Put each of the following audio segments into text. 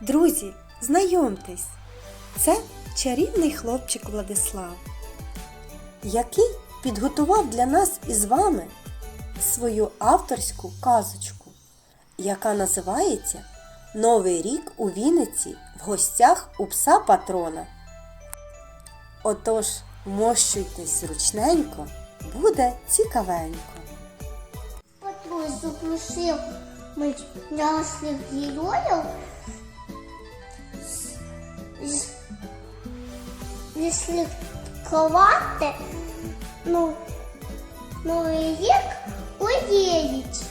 Друзі, знайомтесь, це чарівний хлопчик Владислав, який підготував для нас із вами свою авторську казочку, яка називається Новий рік у Вінниці в гостях у пса патрона. Отож, мощуйтесь зручненько, буде цікавенько. Патруль запросив наших героїв відслідкувати ну, новий рік у Єліці.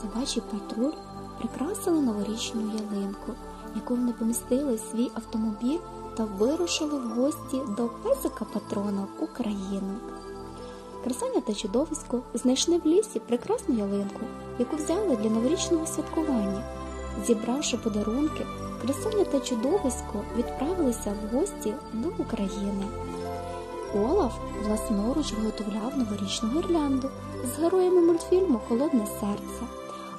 Собачий патруль прикрасили новорічну ялинку, яку вони помістили свій автомобіль та вирушили в гості до песика патрона в Україну. Та чудовисько знайшли в лісі прекрасну ялинку, яку взяли для новорічного святкування. Зібравши подарунки, красаня та чудовисько відправилися в гості до України. Олаф власноруч виготовляв новорічну гірлянду з героями мультфільму Холодне серце.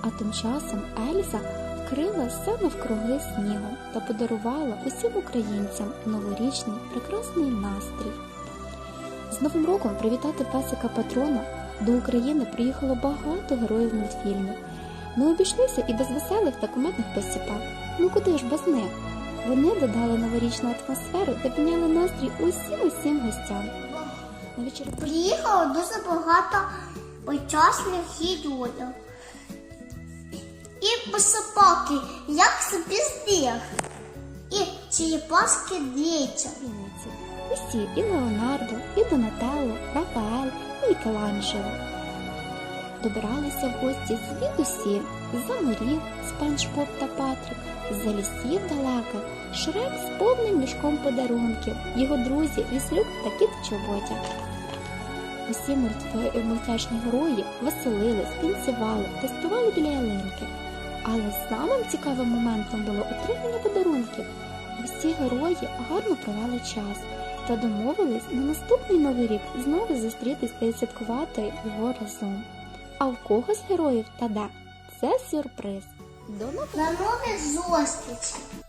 А тим часом Ельза вкрила все навкруги снігом та подарувала усім українцям новорічний прекрасний настрій. З Новим роком привітати песика патрона до України приїхало багато героїв мультфільмів. Не обійшлися і без веселих та кумедних посіпак. Ну куди ж без них? Вони додали новорічну атмосферу та підняли настрій усім усім гостям. На Приїхало дуже багато учасних героїв. І посипаки, як собі збіг. І черепашки двічі. Усі і Леонардо, і Донателло, Рафаель, і Мікеланджело. Добиралися в гості звідусіль з-за морів, Спанч Боб та Патрик, з-за лісів далека, Шрек з повним мішком подарунків, його друзі Віслюк та кіт в чоботі. Усі мультфе- мультяшні герої веселились, танцювали та співали біля ялинки. Але самим цікавим моментом було отримання подарунків. Усі герої гарно провели час та домовились на наступний новий рік знову зустрітись та святкувати його разом. А в когось героїв та де? Це сюрприз. До нових зустрічі!